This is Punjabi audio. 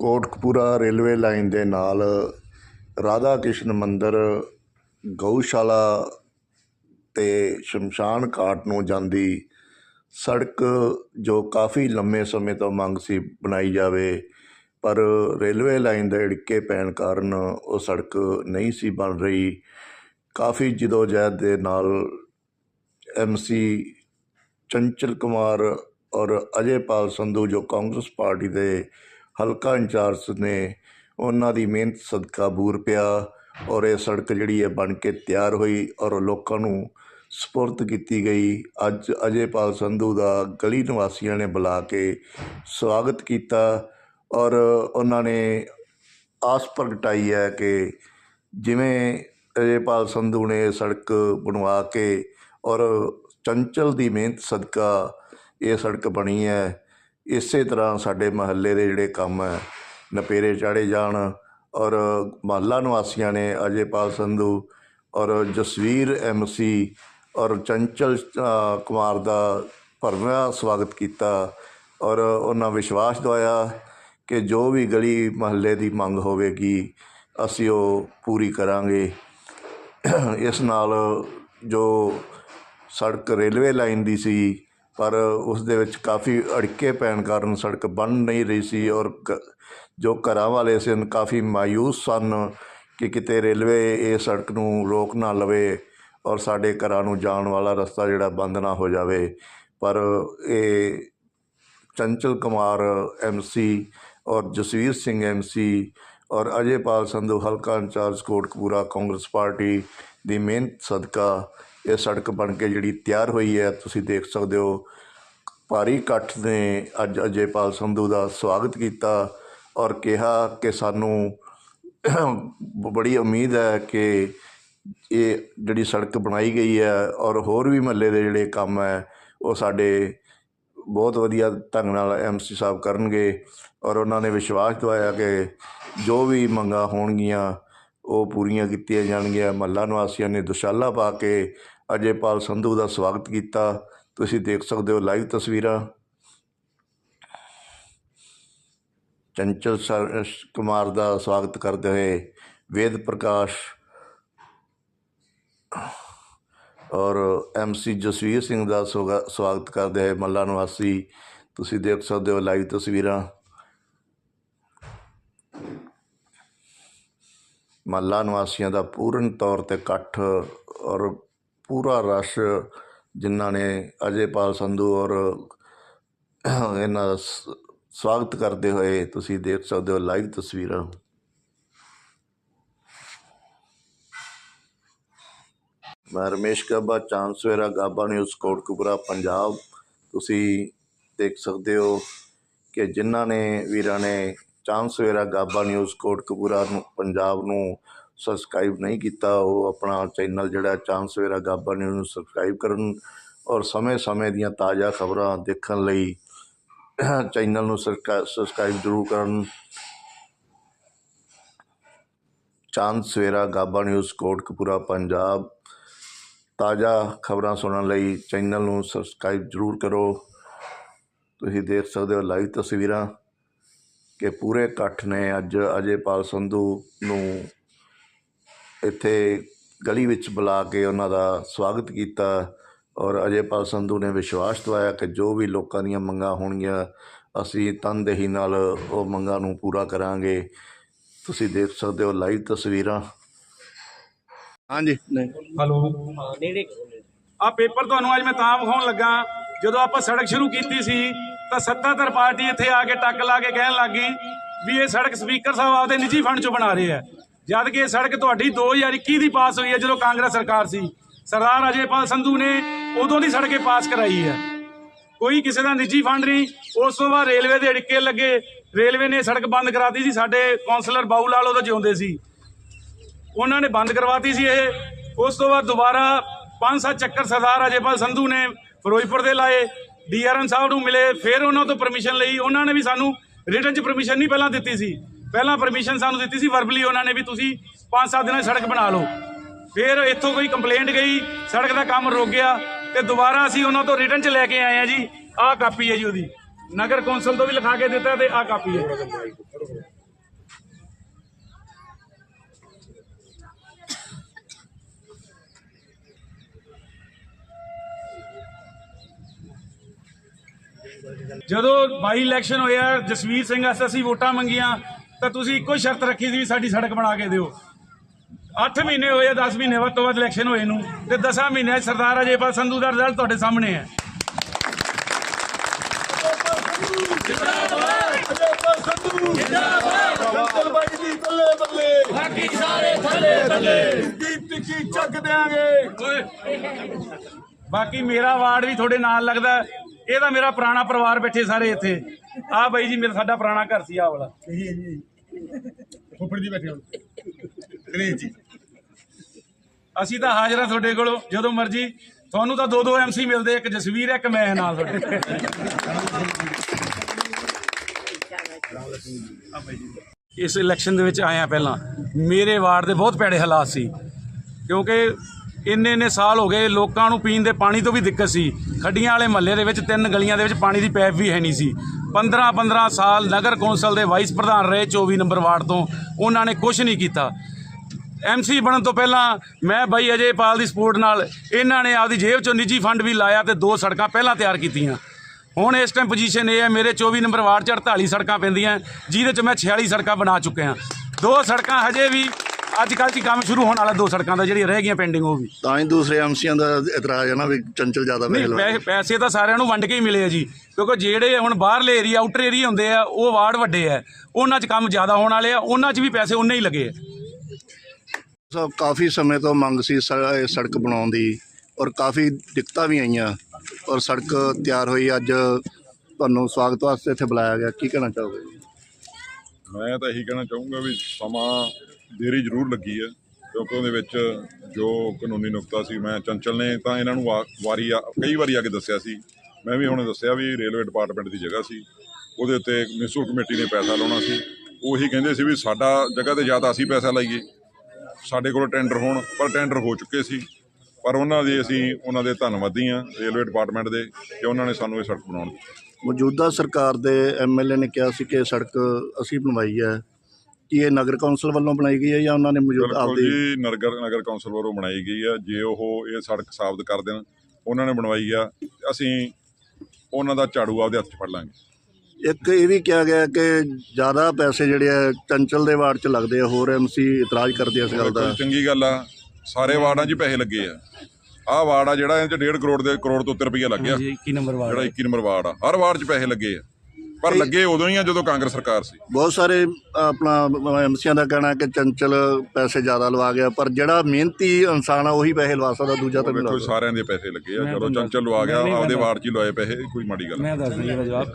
ਕੋਟਕਪੂਰਾ ਰੇਲਵੇ ਲਾਈਨ ਦੇ ਨਾਲ ਰਾਧਾ ਕ੍ਰਿਸ਼ਨ ਮੰਦਰ ਗਊਸ਼ਾਲਾ ਅਤੇ ਸ਼ਮਸ਼ਾਨ ਘਾਟ ਨੂੰ ਜਾਂਦੀ ਸੜਕ ਜੋ ਕਾਫੀ ਲੰਮੇ ਸਮੇਂ ਤੋਂ ਮੰਗ ਸੀ ਬਣਾਈ ਜਾਵੇ, ਪਰ ਰੇਲਵੇ ਲਾਈਨ ਦੇ ਢਿੱਕੇ ਪੈਣ ਕਾਰਨ ਉਹ ਸੜਕ ਨਹੀਂ ਸੀ ਬਣ ਰਹੀ। ਕਾਫੀ ਜਹਿਦ ਦੇ ਨਾਲ ਐਮਸੀ ਚੰਚਲ ਕੁਮਾਰ ਔਰ ਅਜੇ ਪਾਲ ਸੰਧੂ ਜੋ ਕਾਂਗਰਸ ਪਾਰਟੀ ਦੇ ਹਲਕਾ ਇੰਚਾਰਜ ਨੇ ਉਹਨਾਂ ਦੀ ਮਿਹਨਤ ਸਦਕਾ ਬੂਰ ਪਿਆ ਔਰ ਇਹ ਸੜਕ ਜਿਹੜੀ ਹੈ ਬਣ ਕੇ ਤਿਆਰ ਹੋਈ ਔਰ ਲੋਕਾਂ ਨੂੰ ਸਪੁਰਦ ਕੀਤੀ ਗਈ। ਅੱਜ ਅਜੇਪਾਲ ਸੰਧੂ ਦਾ ਗਲੀ ਨਿਵਾਸੀਆਂ ਨੇ ਬੁਲਾ ਕੇ ਸਵਾਗਤ ਕੀਤਾ ਔਰ ਉਹਨਾਂ ਨੇ ਆਸ ਪ੍ਰਗਟਾਈ ਹੈ ਕਿ ਜਿਵੇਂ ਅਜੇਪਾਲ ਸੰਧੂ ਨੇ ਇਹ ਸੜਕ ਬਣਵਾ ਕੇ ਔਰ ਚੰਚਲ ਦੀ ਮਿਹਨਤ ਸਦਕਾ ਇਹ ਸੜਕ ਬਣੀ ਹੈ ਇਸੇ ਤਰ੍ਹਾਂ ਸਾਡੇ ਮਹੱਲੇ ਦੇ ਜਿਹੜੇ ਕੰਮ ਹੈ, ਨਪੇਰੇ ਚਾੜੇ ਜਾਣ ਔਰ ਮਹੱਲਾ ਨਿਵਾਸੀਆਂ ਨੇ ਅਜੇਪਾਲ ਸੰਧੂ ਔਰ ਜਸਵੀਰ ਐਮਸੀ ਔਰ ਚੰਚਲ ਕੁਮਾਰ ਦਾ ਭਰਵਾਂ ਸਵਾਗਤ ਕੀਤਾ ਔਰ ਉਹਨਾਂ ਵਿਸ਼ਵਾਸ ਦਵਾਇਆ ਕਿ ਜੋ ਵੀ ਗਲੀ ਮਹੱਲੇ ਦੀ ਮੰਗ ਹੋਵੇਗੀ, ਅਸੀਂ ਉਹ ਪੂਰੀ ਕਰਾਂਗੇ। ਇਸ ਨਾਲ ਜੋ ਸੜਕ ਰੇਲਵੇ ਲਾਈਨ ਦੀ ਸੀ ਪਰ ਉਸ ਦੇ ਵਿੱਚ ਕਾਫੀ ਅੜਕੇ ਪੈਣ ਕਾਰਨ ਸੜਕ ਬਣ ਨਹੀਂ ਰਹੀ ਸੀ ਔਰ ਕ- ਜੋ ਘਰਾਂ ਵਾਲੇ ਸਨ ਕਾਫੀ ਮਾਯੂਸ ਸਨ ਕਿ ਕਿਤੇ ਰੇਲਵੇ ਇਹ ਸੜਕ ਨੂੰ ਰੋਕ ਨਾ ਲਵੇ ਔਰ ਸਾਡੇ ਘਰਾਂ ਨੂੰ ਜਾਣ ਵਾਲਾ ਰਸਤਾ ਜਿਹੜਾ ਬੰਦ ਨਾ ਹੋ ਜਾਵੇ। ਪਰ ਇਹ ਚੰਚਲ ਕੁਮਾਰ ਐਮਸੀ ਔਰ ਜਸਵੀਰ ਸਿੰਘ ਐਮਸੀ ਔਰ ਅਜੇਪਾਲ ਸੰਧੂ, ਹਲਕਾ ਇੰਚਾਰਜ ਕੋਟਕਪੂਰਾ ਕਾਂਗਰਸ ਪਾਰਟੀ ਦੀ ਮਿਹਨਤ ਸਦਕਾ ਇਹ ਸੜਕ ਬਣ ਕੇ ਜਿਹੜੀ ਤਿਆਰ ਹੋਈ ਹੈ, ਤੁਸੀਂ ਦੇਖ ਸਕਦੇ ਹੋ। ਭਾਰੀ ਇਕੱਠ ਨੇ ਅੱਜ ਅਜੇਪਾਲ ਸੰਧੂ ਦਾ ਸਵਾਗਤ ਕੀਤਾ ਔਰ ਕਿਹਾ ਕਿ ਸਾਨੂੰ ਬ- ਬੜੀ ਉਮੀਦ ਹੈ ਕਿ ਇਹ ਜਿਹੜੀ ਸੜਕ ਬਣਾਈ ਗਈ ਹੈ ਔਰ ਹੋਰ ਵੀ ਮਹੱਲੇ ਦੇ ਜਿਹੜੇ ਕੰਮ ਹੈ, ਉਹ ਸਾਡੇ ਬਹੁਤ ਵਧੀਆ ਢੰਗ ਨਾਲ ਐਮਸੀ ਸਾਹਿਬ ਕਰਨਗੇ ਔਰ ਉਹਨਾਂ ਨੇ ਵਿਸ਼ਵਾਸ ਦਵਾਇਆ ਕਿ ਜੋ ਵੀ ਮੰਗਾਂ ਹੋਣਗੀਆਂ ਉਹ ਪੂਰੀਆਂ ਕੀਤੀਆਂ ਜਾਣਗੀਆਂ। ਮਹੱਲਾ ਨਿਵਾਸੀਆਂ ਨੇ ਦੁਸ਼ਾਲਾ ਪਾ ਕੇ ਅਜੇਪਾਲ ਸੰਧੂ ਦਾ ਸਵਾਗਤ ਕੀਤਾ। ਤੁਸੀਂ ਦੇਖ ਸਕਦੇ ਹੋ ਲਾਈਵ ਤਸਵੀਰਾਂ। ਚੰਚਲ ਸਰ- ਕੁਮਾਰ ਦਾ ਸਵਾਗਤ ਕਰਦੇ ਹੋਏ ਵੇਦ ਪ੍ਰਕਾਸ਼ ਔਰ ਐਮਸੀ ਜਸਵੀਰ ਸਿੰਘ ਦਾ ਸਵਾਗ- ਸਵਾਗਤ ਕਰਦੇ ਹੋਏ ਮੱਲਾ ਨਿਵਾਸੀ। ਤੁਸੀਂ ਦੇਖ ਸਕਦੇ ਹੋ ਲਾਈਵ ਤਸਵੀਰਾਂ। ਮਹੱਲਾ ਨਿਵਾਸੀਆਂ ਦਾ ਪੂਰਨ ਤੌਰ ਤੇ ਇਕੱਠ ਔਰ ਪੂਰਾ ਰਸ਼ ਜਿਨ੍ਹਾਂ ਨੇ ਅਜੇਪਾਲ ਸੰਧੂ ਔਰ ਇਹਨਾਂ ਦਾ ਸਵਾਗਤ ਕਰਦੇ ਹੋਏ ਤੁਸੀਂ ਦੇਖ ਸਕਦੇ ਹੋ ਲਾਈਵ ਤਸਵੀਰਾਂ। ਮੈਂ ਰਮੇਸ਼ ਗੱਬਾ ਚਾਂਸਵੇਰਾ ਗਾਬਾ ਨਿਊਜ਼, ਕੋਟਕਪੂਰਾ, ਪੰਜਾਬ। ਤੁਸੀਂ ਦੇਖ ਸਕਦੇ ਹੋ ਕਿ ਜਿਨ੍ਹਾਂ ਨੇ ਵੀਰਾਂ ਨੇ ਚਾਂਦ ਸਵੇਰਾ ਗਾਬਾ ਨਿਊਜ਼ ਕੋਟਕਪੂਰਾ ਨੂੰ, ਪੰਜਾਬ ਨੂੰ ਸਬਸਕ੍ਰਾਈਬ ਨਹੀਂ ਕੀਤਾ, ਉਹ ਆਪਣਾ ਚੈਨਲ ਜਿਹੜਾ ਚਾਂਦ ਸਵੇਰਾ ਗਾਬਾ ਨਿਊਜ਼ ਨੂੰ ਸਬਸਕ੍ਰਾਈਬ ਕਰਨ ਔਰ ਸਮੇਂ-ਸਮੇਂ ਦੀਆਂ ਤਾਜ਼ਾ ਖਬਰਾਂ ਦੇਖਣ ਲਈ ਚੈਨਲ ਨੂੰ ਸਬਸਕ੍ਰਾ- ਸਬਸਕ੍ਰਾਈਬ ਜ਼ਰੂਰ ਕਰਨ। ਚਾਂਦ ਸਵੇਰਾ ਗਾਬਾ ਨਿਊਜ਼ ਕੋਟਕਪੂਰਾ, ਪੰਜਾਬ। ਤਾਜ਼ਾ ਖਬਰਾਂ ਸੁਣਨ ਲਈ ਚੈਨਲ ਨੂੰ ਸਬਸਕ੍ਰਾਈਬ ਜ਼ਰੂਰ ਕਰੋ। ਤੁਸੀਂ ਦੇਖ ਸਕਦੇ ਹੋ ਲਾਈਵ ਤਸਵੀਰਾਂ। ਕਿ ਪੂਰੇ ਇਕੱਠ ਨੇ ਅੱਜ ਅਜੇਪਾਲ ਸੰਧੂ ਨੂੰ ਇੱਥੇ ਗਲੀ ਵਿੱਚ ਬੁਲਾ ਕੇ ਉਹਨਾਂ ਦਾ ਸਵਾਗਤ ਕੀਤਾ ਔਰ ਅਜੇਪਾਲ ਸੰਧੂ ਨੇ ਵਿਸ਼ਵਾਸ ਦਿਵਾਇਆ ਕਿ ਜੋ ਵੀ ਲੋਕਾਂ ਦੀਆਂ ਮੰਗਾਂ ਹੋਣਗੀਆਂ ਅਸੀਂ ਤਨਦੇਹੀ ਨਾਲ ਉਹ ਮੰਗਾਂ ਨੂੰ ਪੂਰਾ ਕਰਾਂਗੇ। ਤੁਸੀਂ ਦੇਖ ਸਕਦੇ ਹੋ ਲਾਈਵ ਤਸਵੀਰਾਂ। ਹਾਂਜੀ। ਹਲੋ। ਆ ਪੇਪਰ ਤੁਹਾਨੂੰ ਅੱਜ ਮੈਂ ਤਾਂ ਵਿਖਾਉਣ ਲੱਗਾ ਜਦੋਂ ਆਪਾਂ ਸੜਕ ਸ਼ੁਰੂ ਕੀਤੀ ਸੀ ਤਾਂ ਸੱਤਾਧਰ ਪਾਰਟੀ ਇੱਥੇ ਆ ਕੇ ਟੱਕ ਲਾ ਕੇ ਕਹਿਣ ਲੱਗੀ ਵੀ ਇਹ ਸੜਕ ਸਪੀਕਰ ਸਾਹਿਬ ਆਪਦੇ ਨਿੱਜੀ ਫੰਡ ਚੋਂ ਬਣਾ ਰਹੇ ਆ। ਜਦ ਕਿ ਇਹ ਸੜਕ ਤੁਹਾਡੀ 2021 ਦੀ ਪਾਸ ਹੋਈ ਹੈ, ਜਦੋਂ ਕਾਂਗਰਸ ਸਰਕਾਰ ਸੀ। ਸਰਦਾਰ ਅਜੇਪਾਲ ਸੰਧੂ ਨੇ ਉਦੋਂ ਦੀ ਸੜਕੇ ਪਾਸ ਕਰਾਈ ਹੈ। ਕੋਈ ਕਿਸੇ ਦਾ ਨਿੱਜੀ ਫੰਡ ਨਹੀਂ। ਉਸ ਤੋਂ ਬਾਅਦ ਰੇਲਵੇ ਦੇ ਅੜਿੱਕੇ ਲੱਗੇ। ਰੇਲਵੇ ਨੇ ਸੜਕ ਬੰਦ ਕਰਾਤੀ ਸੀ। ਸਾਡੇ ਕੌਂਸਲਰ ਬਾਊ ਲਾਲ ਉਦੋਂ ਜਿਉਂਦੇ ਸੀ। ਉਹਨਾਂ ਨੇ ਬੰਦ ਕਰਵਾਤੀ ਸੀ ਇਹ। ਉਸ ਤੋਂ ਬਾਅਦ ਦੁਬਾਰਾ ਪੰਜ ਸੱਤ ਚੱਕਰ ਸਰਦਾਰ ਅਜੇਪਾਲ ਸੰਧੂ ਨੇ ਫਿਰੋਜ਼ਪੁਰ ਦੇ ਲਾਏ। ਡੀਆਰਐਮ ਸਾਹਿਬ ਨੂੰ ਮਿਲੇ, ਫਿਰ ਉਹਨਾਂ ਤੋਂ ਪਰਮਿਸ਼ਨ ਲਈ। ਉਹਨਾਂ ਨੇ ਵੀ ਸਾਨੂੰ ਰਿਟਨ 'ਚ ਪਰਮਿਸ਼ਨ ਨਹੀਂ ਪਹਿਲਾਂ ਦਿੱਤੀ ਸੀ। ਪਹਿਲਾਂ ਪਰਮਿਸ਼ਨ ਸਾਨੂੰ ਦਿੱਤੀ ਸੀ ਵਰਬਲੀ ਉਹਨਾਂ ਨੇ ਵੀ ਤੁਸੀਂ ਪੰਜ ਸੱਤ ਦਿਨਾਂ 'ਚ ਸੜਕ ਬਣਾ ਲਓ। ਫਿਰ ਇੱਥੋਂ ਕੋਈ ਕੰਪਲੇਂਟ ਗਈ, ਸੜਕ ਦਾ ਕੰਮ ਰੁਕ ਗਿਆ ਤੇ ਦੁਬਾਰਾ ਅਸੀਂ ਉਹਨਾਂ ਤੋਂ ਰਿਟਨ 'ਚ ਲੈ ਕੇ ਆਏ ਆ ਜੀ, ਆਹ ਕਾਪੀ ਹੈ ਜੀ ਉਹਦੀ। ਨਗਰ ਕੌਂਸਲ ਤੋਂ ਵੀ ਲਿਖਾ ਕੇ ਦਿੱਤਾ ਤੇ ਆਹ ਕਾਪੀ ਹੈ। ਜਦੋਂ ਬਾਈ ਇਲੈਕਸ਼ਨ ਹੋਇਆ, ਜਸਵੀਰ ਸਿੰਘ ਵਾਸਤੇ ਅਸੀਂ ਵੋਟਾਂ ਮੰਗੀਆਂ, ਤਾਂ ਤੁਸੀਂ ਇੱਕੋ ਸ਼ਰਤ ਰੱਖੀ ਸੀ ਵੀ ਸਾਡੀ ਸੜਕ ਬਣਾ ਕੇ ਦਿਓ। 8 ਮਹੀਨੇ ਹੋਏ 10 ਮਹੀਨੇ ਵੱਧ ਤੋਂ ਵੱਧ ਇਲੈਕਸ਼ਨ ਹੋਏ ਨੂੰ, ਤੇ 10 ਮਹੀਨਿਆਂ ਸਰਦਾਰ ਅਜੇਪਾਲ ਸੰਧੂ ਦਾ ਰਿਜ਼ਲਟ ਤੁਹਾਡੇ ਸਾਹਮਣੇ ਹੈ। ਬਾਕੀ ਸਾਰੇ ਥੱਲੇ ਥੱਲੇ ਦੀਪ ਟਿੱਕੀ ਚੱਕ ਦੇਾਂਗੇ ਬਾਕੀ ਮੇਰਾ ਵਾਰਡ ਵੀ ਤੁਹਾਡੇ ਨਾਲ ਲੱਗਦਾ ਇਹ ਤਾਂ ਮੇਰਾ ਪੁਰਾਣਾ ਪਰਿਵਾਰ ਬੈਠੇ ਸਾਰੇ ਇੱਥੇ। ਆਹ ਬਾਈ ਜੀ ਮੇਰਾ ਸਾਡਾ ਪੁਰਾਣਾ ਘਰ ਸੀ ਆਹ ਵਾਲਾ। ਫੁੱਫੜ ਜੀ ਬੈਠੇ ਹੋ ਗਣੇਸ਼ ਜੀ। ਅਸੀਂ ਤਾਂ ਹਾਜ਼ਰ ਹਾਂ ਤੁਹਾਡੇ ਕੋਲ ਜਦੋਂ ਮਰਜ਼ੀ। ਤੁਹਾਨੂੰ ਤਾਂ ਦੋ ਦੋ ਐਮਸੀ ਮਿਲਦੇ ਇੱਕ ਜਸਵੀਰ ਇੱਕ ਮੈਂ ਨਾਲ ਤੁਹਾਡੇ। ਇਸ ਇਲੈਕਸ਼ਨ ਦੇ ਵਿੱਚ ਆਇਆ ਪਹਿਲਾਂ ਮੇਰੇ ਵਾਰਡ ਦੇ ਬਹੁਤ ਭੈੜੇ ਹਾਲਾਤ ਸੀ। ਕਿਉਂਕਿ ਇੰਨੇ ਇੰਨੇ ਸਾਲ ਹੋ ਗਏ ਲੋਕਾਂ ਨੂੰ ਪੀਣ ਦੇ ਪਾਣੀ ਤੋਂ ਵੀ ਦਿੱਕਤ ਸੀ। ਖੱਡੀਆਂ ਵਾਲੇ ਮਹੱਲੇ ਦੇ ਵਿੱਚ, ਤਿੰਨ ਗਲੀਆਂ ਦੇ ਵਿੱਚ ਪਾਣੀ ਦੀ ਪੈਪ ਵੀ ਹੈ ਨਹੀਂ ਸੀ। 15 15 ਸਾਲ ਨਗਰ ਕੌਂਸਲ ਦੇ ਵਾਈਸ ਪ੍ਰਧਾਨ ਰਹੇ 24 ਨੰਬਰ ਵਾਰਡ ਤੋਂ। ਉਹਨਾਂ ਨੇ ਕੁਝ ਨਹੀਂ ਕੀਤਾ। ਐਮਸੀ ਬਣਨ ਤੋਂ ਪਹਿਲਾਂ ਮੈਂ ਬਾਈ ਅਜੇ ਪਾਲ ਦੀ ਸਪੋਰਟ ਨਾਲ ਇਹਨਾਂ ਨੇ ਆਪਦੀ ਜੇਬ ਚੋਂ ਨਿੱਜੀ ਫੰਡ ਵੀ ਲਾਇਆ ਤੇ ਦੋ ਸੜਕਾਂ ਪਹਿਲਾਂ ਤਿਆਰ ਕੀਤੀਆਂ। ਹੁਣ ਇਸ ਟਾਈਮ ਪੋਜੀਸ਼ਨ ਇਹ ਹੈ, ਮੇਰੇ 24 ਨੰਬਰ ਵਾਰਡ 'ਚ 48 ਸੜਕਾਂ ਪੈਂਦੀਆਂ। ਜਿਹਦੇ 'ਚ ਮੈਂ 46 ਸੜਕਾਂ ਬਣਾ ਚੁੱਕਿਆ। ਦੋ ਸੜਕਾਂ ਹਜੇ ਵੀ ਅੱਜ ਕੱਲ੍ਹ 'ਚ ਹੀ ਕੰਮ ਸ਼ੁਰੂ ਹੋਣ ਵਾਲਾ ਦੋ ਸੜਕਾਂ ਦਾ ਜਿਹੜੀਆਂ ਰਹਿ ਗਈਆਂ ਪੈਂਡਿੰਗ ਉਹ ਵੀ। ਤਾਂ ਹੀ ਦੂਸਰੇ ਐਮਸੀਆਂ ਦਾ ਇਤਰਾਜ਼ ਹੈ ਨਾ ਵੀ ਚੰਚਲ ਜ਼ਿਆਦਾ ਨਹੀਂ ਪੈਸੇ ਪੈ- ਪੈਸੇ ਤਾਂ ਸਾਰਿਆਂ ਨੂੰ ਵੰਡ ਕੇ ਹੀ ਮਿਲੇ ਆ ਜੀ। ਕਿਉਂਕਿ ਜਿਹੜੇ ਹੁਣ ਬਾਹਰਲੇ ਏਰੀਆ ਆਊਟਰ ਏਰੀਆ ਹੁੰਦੇ ਆ ਉਹ ਵਾਰਡ ਵੱਡੇ ਆ। ਉਹਨਾਂ 'ਚ ਕੰਮ ਜ਼ਿਆਦਾ ਹੋਣ ਵਾਲੇ ਆ ਉਹਨਾਂ 'ਚ ਵੀ ਪੈਸੇ ਉਨੇ ਹੀ ਲੱਗੇ ਆ। ਸਾਹਿਬ ਕਾਫੀ ਸਮੇਂ ਤੋਂ ਮੰਗ ਸੀ ਸ- ਇਹ ਸੜਕ ਬਣਾਉਣ ਦੀ ਔਰ ਕਾਫੀ ਦਿੱਕਤਾਂ ਵੀ ਆਈਆਂ। ਔਰ ਸੜਕ ਤਿਆਰ ਹੋਈ ਅੱਜ ਤੁਹਾਨੂੰ ਸਵਾਗਤ ਵਾਸਤੇ ਇੱਥੇ ਬੁਲਾਇਆ ਗਿਆ। ਕੀ ਕਹਿਣਾ ਚਾਹੋਗੇ? ਮੈਂ ਤਾਂ ਇਹੀ ਕਹਿਣਾ ਚਾਹੂੰਗਾ ਵੀ ਸਮਾਂ ਦੇਰੀ ਜ਼ਰੂਰ ਲੱਗੀ ਹੈ, ਕਿਉਂਕਿ ਉਹਦੇ ਵਿੱਚ ਜੋ ਕਾਨੂੰਨੀ ਨੁਕਤਾ ਸੀ, ਮੈਂ ਚੰਚਲ ਨੇ ਤਾਂ ਇਹਨਾਂ ਨੂੰ ਵਾ- ਵਾਰੀ ਆ, ਕਈ ਵਾਰੀ ਆ ਕੇ ਦੱਸਿਆ ਸੀ। ਮੈਂ ਵੀ ਹੁਣ ਦੱਸਿਆ ਵੀ ਰੇਲਵੇ ਡਿਪਾਰਟਮੈਂਟ ਦੀ ਜਗ੍ਹਾ ਸੀ, ਉਹਦੇ ਉੱਤੇ ਮਿਊਨਿਸਪਲ ਕਮੇਟੀ ਨੇ ਪੈਸਾ ਲਾਉਣਾ ਸੀ। ਉਹੀ ਕਹਿੰਦੇ ਸੀ ਵੀ ਸਾਡਾ ਜਗ੍ਹਾ ਤੇ ਜ਼ਿਆਦਾ ਅਸੀਂ ਪੈਸਾ ਲਾਈਏ, ਸਾਡੇ ਕੋਲ ਟੈਂਡਰ ਹੋਣ, ਪਰ ਟੈਂਡਰ ਹੋ ਚੁੱਕੇ ਸੀ। ਪਰ ਉਹਨਾਂ ਦੇ ਅਸੀਂ, ਉਹਨਾਂ ਦੇ ਧੰਨਵਾਦੀ ਹਾਂ ਰੇਲਵੇ ਡਿਪਾਰਟਮੈਂਟ ਦੇ, ਕਿ ਉਹਨਾਂ ਨੇ ਸਾਨੂੰ ਇਹ ਸੜਕ ਬਣਾਉਣ ਦਿੱਤੀ। ਮੌਜੂਦਾ ਸਰਕਾਰ ਦੇ ਐਮਐਲਏ ਨੇ ਕਿਹਾ ਸੀ ਕਿ ਇਹ ਸੜਕ ਅਸੀਂ ਬਣਵਾਈ ਹੈ ਕੀ ਇਹ ਨਗਰ ਕੌਂਸਲ ਵੱਲੋਂ ਬਣਾਈ ਗਈ ਹੈ ਜਾਂ ਉਹਨਾਂ ਨੇ ਮੌਜੂਦ ਬਿਲਕੁਲ ਆਪਦੀ ਜੀ ਨਗਰ ਨਗਰ ਕੌਂਸਲ ਵੱਲੋਂ ਬਣਾਈ ਗਈ ਆ। ਜੇ ਉਹ ਇਹ ਸੜਕ ਸਾਬਤ ਕਰ ਦੇਣ ਉਹਨਾਂ ਨੇ ਬਣਵਾਈ ਆ। ਅਸੀਂ ਉਹਨਾਂ ਦਾ ਝਾੜੂ ਆਪਦੇ ਹੱਥ 'ਚ ਫੜ ਲਾਂਗੇ। ਇੱਕ ਇਹ ਵੀ ਕਿਹਾ ਗਿਆ ਕਿ ਜ਼ਿਆਦਾ ਪੈਸੇ ਜਿਹੜੇ ਆ ਚੰਚਲ ਦੇ ਵਾਰਡ 'ਚ ਲੱਗਦੇ ਆ ਹੋਰ ਐਮਸੀ ਇਤਰਾਜ਼ ਕਰਦੇ ਆ ਇਸ ਗੱਲ ਦਾ। ਬਿਲਕੁਲ ਚੰਗੀ ਗੱਲ ਆ। ਸਾਰੇ ਵਾਰਡਾਂ 'ਚ ਹੀ ਪੈਸੇ ਲੱਗੇ ਆ। ਆਹ ਵਾਰਡ ਆ ਜਿਹੜਾ ਇਹਦੇ 'ਚ 1.5 ਕਰੋੜ ਦੇ ਕਰੋੜ ਤੋਂ ਉੱਤੇ ਰੁਪਈਆ ਲੱਗਿਆ ਜੀ 21 ਨੰਬਰ ਵਾਰਡ ਜਿਹੜਾ 21 ਨੰਬਰ ਵਾਰਡ ਆ। ਹਰ ਵਾਰਡ 'ਚ ਪੈਸੇ ਲੱਗੇ ਆ। ਪਰ ਲੱਗੇ ਉਦੋਂ ਹੀ ਆ ਜਦੋਂ ਕਾਂਗਰਸ ਸਰਕਾਰ ਸੀ। ਬਹੁਤ ਸਾਰੇ ਆਪਣਾ ਐਮਸੀਆਂ ਦਾ ਕਹਿਣਾ ਕਿ ਚੰਚਲ ਪੈਸੇ ਜ਼ਿਆਦਾ ਲਵਾ ਗਿਆ ਪਰ ਜਿਹੜਾ ਮਿਹਨਤੀ ਇਨਸਾਨ ਆ ਉਹੀ ਪੈਸੇ ਲਵਾ ਸਕਦਾ ਦੂਜਾ ਤਾਂ ਨਹੀਂ ਲਵਾ ਸਕਦਾ। ਸਾਰਿਆਂ ਦੇ ਪੈਸੇ ਲੱਗੇ ਆ ਚਲੋ ਤੁਹਾਨੂੰ ਚੰਚਲ ਲਵਾ ਗਿਆ ਆਪਦੇ ਵਾਰਡ 'ਚ ਹੀ ਲਵਾਏ ਪੈਸੇ ਕੋਈ ਮਾੜੀ ਗੱਲ ਨਹੀਂ। ਮੈਂ ਦੱਸ ਦਿੰਦਾ ਜਵਾਬ